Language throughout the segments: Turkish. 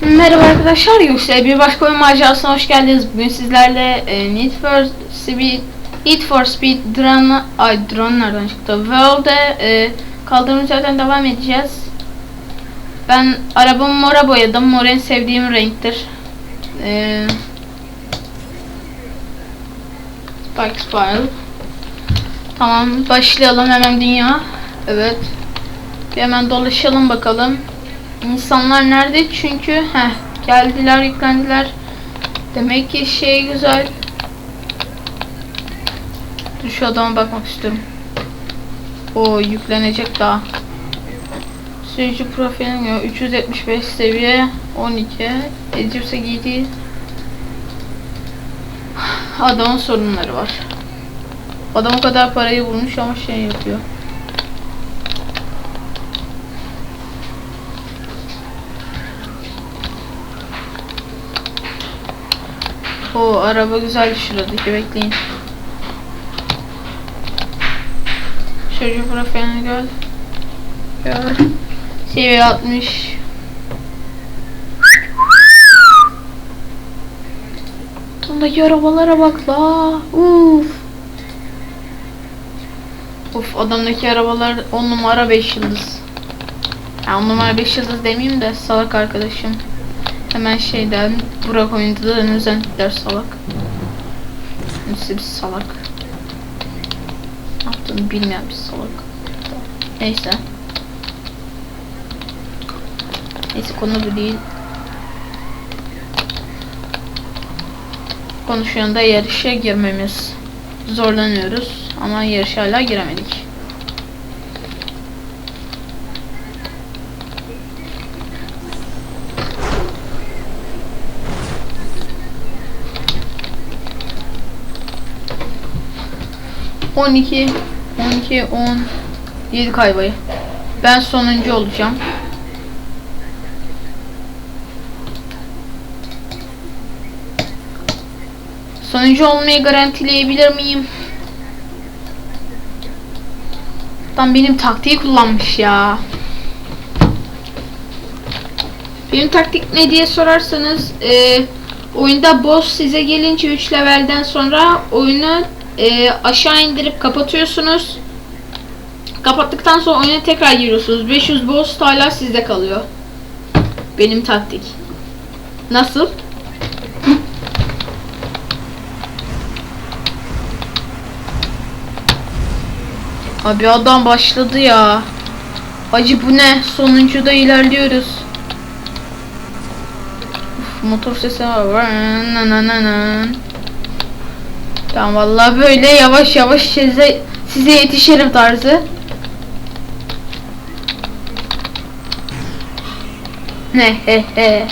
Merhaba arkadaşlar, Yüksel bir başka oyun macerasına hoş geldiniz. Bugün sizlerle e, Need for Speed Need for Speed Drone ay drone nereden çıktı? World'e e, kaldığımız yerden devam edeceğiz. Ben arabamı mora boyadım. Mor en sevdiğim renktir. E, Spike Spiral. Tamam, başlayalım hemen dünya. Evet. Bir hemen dolaşalım bakalım. İnsanlar nerede? Çünkü heh, geldiler, yüklendiler. Demek ki şey güzel. Dur şu adama bakmak istiyorum. O yüklenecek daha. Sürücü profilin yok. 375 seviye 12. Ecipse giydiği Adamın sorunları var. Adam o kadar parayı bulmuş ama şey yapıyor. O araba güzel şuradaki bekleyin. Çocuğu profilini gör. Gör. Seviye 60. Bundaki arabalara bak la. Uf. Uf adamdaki arabalar 10 numara 5 yıldız. Ya 10 numara 5 yıldız demeyeyim de salak arkadaşım. Hemen şeyden Burak oyunda da özellikler salak. Hepsi bir salak. Ne yaptığını bilmeyen bir salak. Neyse. Neyse konu bu değil. Konu şu anda yarışa girmemiz. Zorlanıyoruz ama yarışa hala giremedik. On iki, on iki, on yedi kaybayı. Ben sonuncu olacağım. Sonuncu olmayı garantileyebilir miyim? Tam benim taktiği kullanmış ya. Benim taktik ne diye sorarsanız e, oyunda boss size gelince 3 levelden sonra oyunu e, aşağı indirip kapatıyorsunuz. Kapattıktan sonra oyuna tekrar giriyorsunuz. 500 boss hala sizde kalıyor. Benim taktik. Nasıl? Abi adam başladı ya. Acı bu ne? Sonuncuda ilerliyoruz. Uf, motor sesi var. Nanananan. Tamam vallahi böyle yavaş yavaş size size yetişirim tarzı. Ne he he.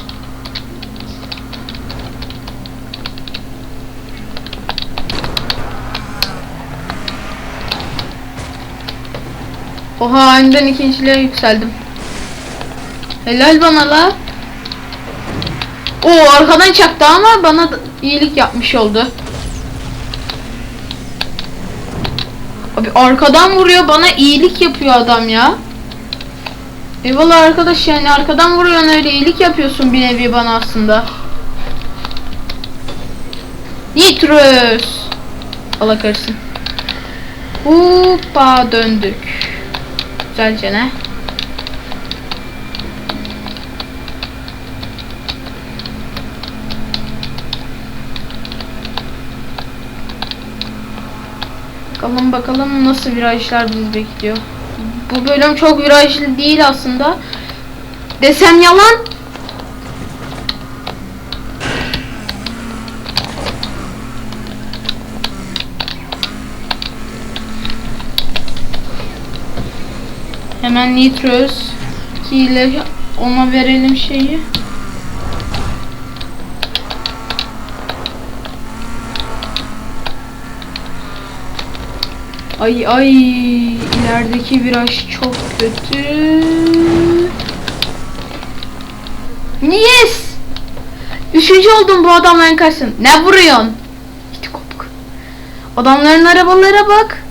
Oha aniden ikinciliğe yükseldim. Helal bana la. O arkadan çaktı ama bana iyilik yapmış oldu. Arkadan vuruyor bana iyilik yapıyor adam ya. Eyvallah arkadaş yani arkadan vuruyorsun öyle iyilik yapıyorsun bir nevi bana aslında. Nitrous. Allah karışsın. Hoppa döndük. Güzelce ne? Bakalım bakalım nasıl virajlar bizi bekliyor. Bu bölüm çok virajlı değil aslında. Desem yalan. Hemen Nitros ile ona verelim şeyi. Ay ay ilerideki viraj çok kötü. Yes! Üçüncü oldum bu adamların karşısında. Ne vuruyorsun? Git kopuk. Adamların arabalara bak.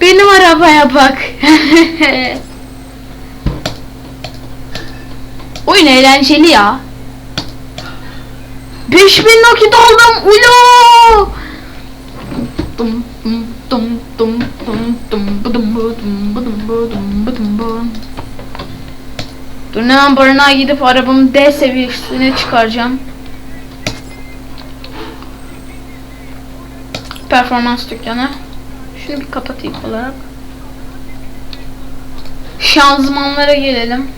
Benim arabaya bak. Oyun eğlenceli ya. 5000 nakit aldım. Ulo! Dum dum dum dum dum dum bıdım bıdım bıdım bıdım bıdım bıdım. Dur hemen barınağa gidip arabamı D seviyesine çıkaracağım. Performans dükkanı. Şunu bir kapatayım olarak. Şanzımanlara gelelim.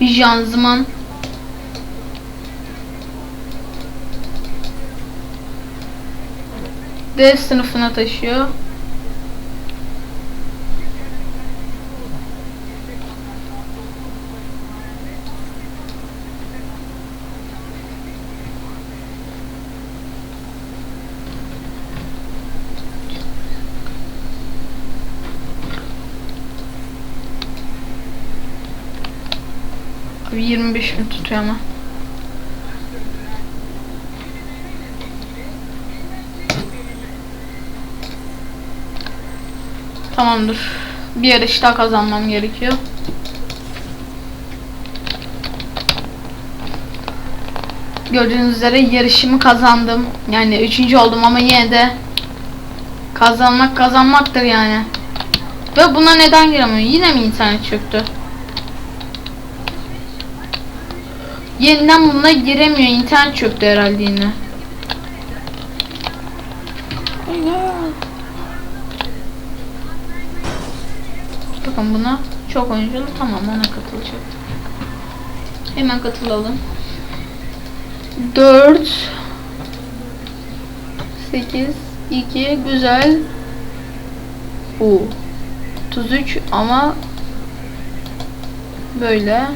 Bir şanzıman. D sınıfına taşıyor. Abi 25 bin tutuyor ama. Tamamdır. Bir yarış daha kazanmam gerekiyor. Gördüğünüz üzere yarışımı kazandım. Yani üçüncü oldum ama yine de kazanmak kazanmaktır yani. Ve buna neden giremiyorum? Yine mi internet çöktü? Yeniden buna giremiyor. İnternet çöktü herhalde yine. Bakın buna çok oyunculu tamam ona katılacak. Hemen katılalım. 4 8 2 güzel. Bu 33 ama böyle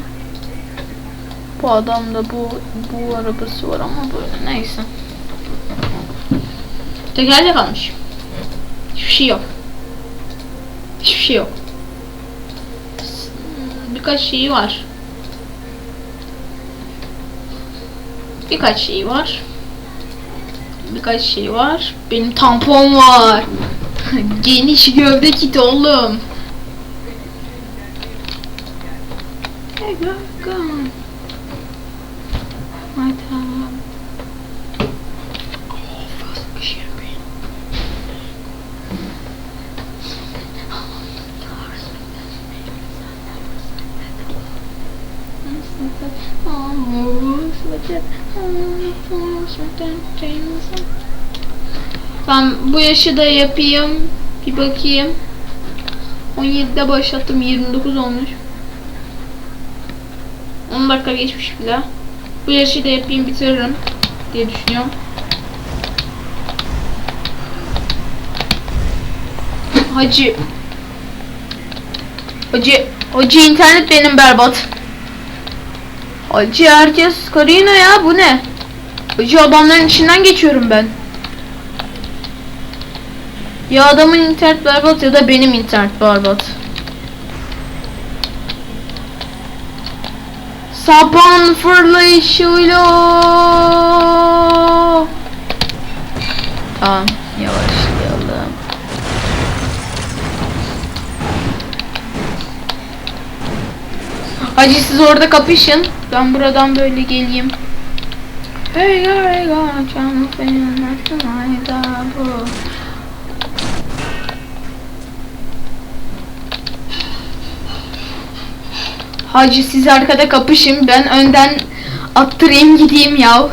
bu adamda bu bu arabası var ama böyle neyse. Tekerlek kalmış. Hiçbir şey yok. Hiçbir şey yok. Birkaç şeyi var. Birkaç şey var. Birkaç şey var. Benim tampon var. Geniş gövde kiti oğlum. Hey, go, go. Ben bu yaşı da yapayım. Bir bakayım. 17'de başlattım. 29 olmuş. 10 dakika geçmiş bile. Bu yaşı da yapayım bitiririm diye düşünüyorum. Hacı. Hacı. Hacı internet benim berbat. Hacı herkes Karina ya bu ne? Hacı adamların içinden geçiyorum ben. Ya adamın internet berbat ya da benim internet berbat. Sapan fırlayışıyla. Tamam yavaşlayalım. Hacı siz orada kapışın. Ben buradan böyle geleyim. Hey hey canım benim ayda bu. Hacı siz arkada kapışın ben önden attırayım gideyim yav.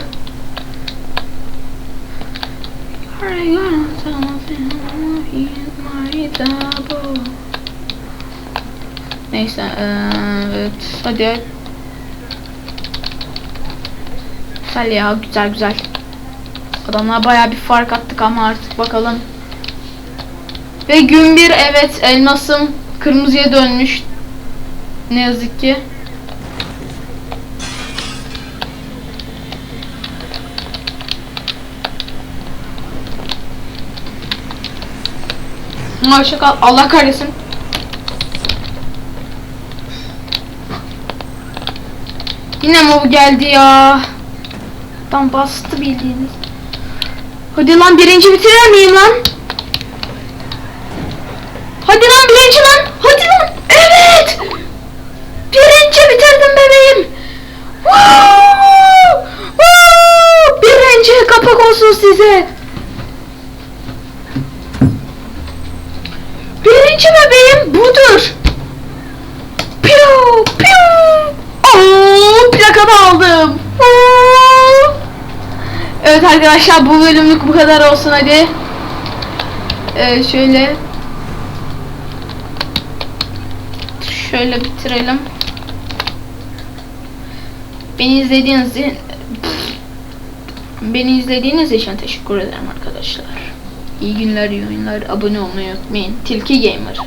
Neyse evet hadi. Güzel ya güzel güzel. Adamlar baya bir fark attık ama artık bakalım. Ve gün bir evet elmasım kırmızıya dönmüş. Ne yazık ki. Hoşça kal. Allah kahretsin. Yine mi bu geldi ya? Tam bastı bildiğiniz. Hadi lan birinci bitirir miyim lan? Hadi lan birinci lan. Hadi lan. Evet. Birinci bitirdim bebeğim. Woo! Woo! Birinci kapak olsun size. Arkadaşlar bu bölümlük bu kadar olsun hadi. Ee, şöyle şöyle bitirelim. Beni izlediğiniz için beni izlediğiniz için teşekkür ederim arkadaşlar. İyi günler, iyi oyunlar. Abone olmayı unutmayın. Tilki Gamer.